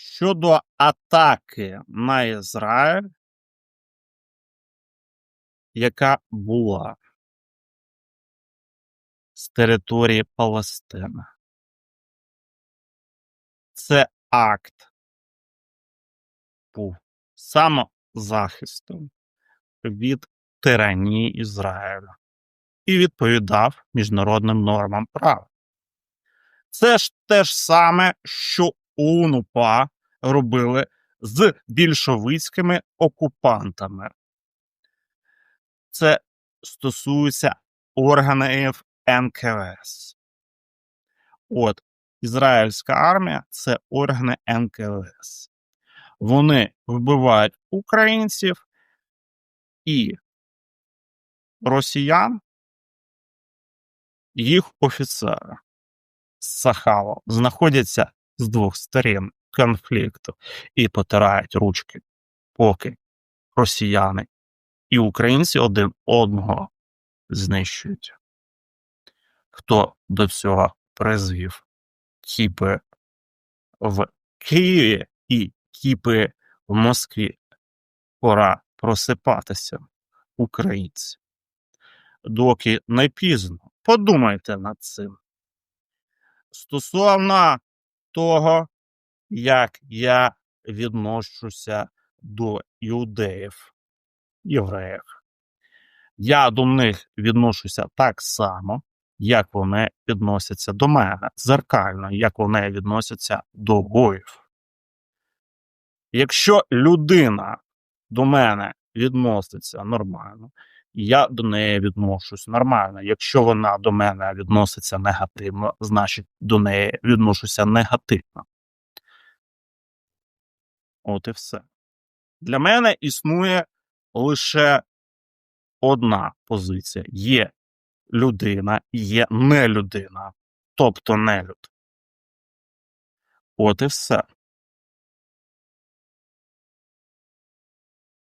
щодо атаки на Ізраїль, яка була з території Палестини. Це акт був самозахистом від тиранії Ізраїля і відповідав міжнародним нормам права. Це ж те ж саме, що УНУПА робили з більшовицькими окупантами. Це стосується органів НКВС. От, Ізраїльська армія це органи НКВС. Вони вбивають українців і росіян, їх офіцери з Сахалом знаходяться з двох сторін конфлікту і потирають ручки, поки росіяни і українці один одного знищують. Хто до цього призвів кіпи в Києві і кіпи в Москві? Пора просипатися, українці. Доки не пізно, подумайте над цим. Стосовно того, як я відношуся до іудеїв, євреїв. Я до них відношуся так само, як вони відносяться до мене, зеркально, як вони відносяться до гоїв. Якщо людина до мене відноситься нормально, я до неї відношусь нормально. Якщо вона до мене відноситься негативно, значить до неї відношуся негативно. От і все. Для мене існує лише одна позиція: є людина, є не людина, тобто нелюд. От і все.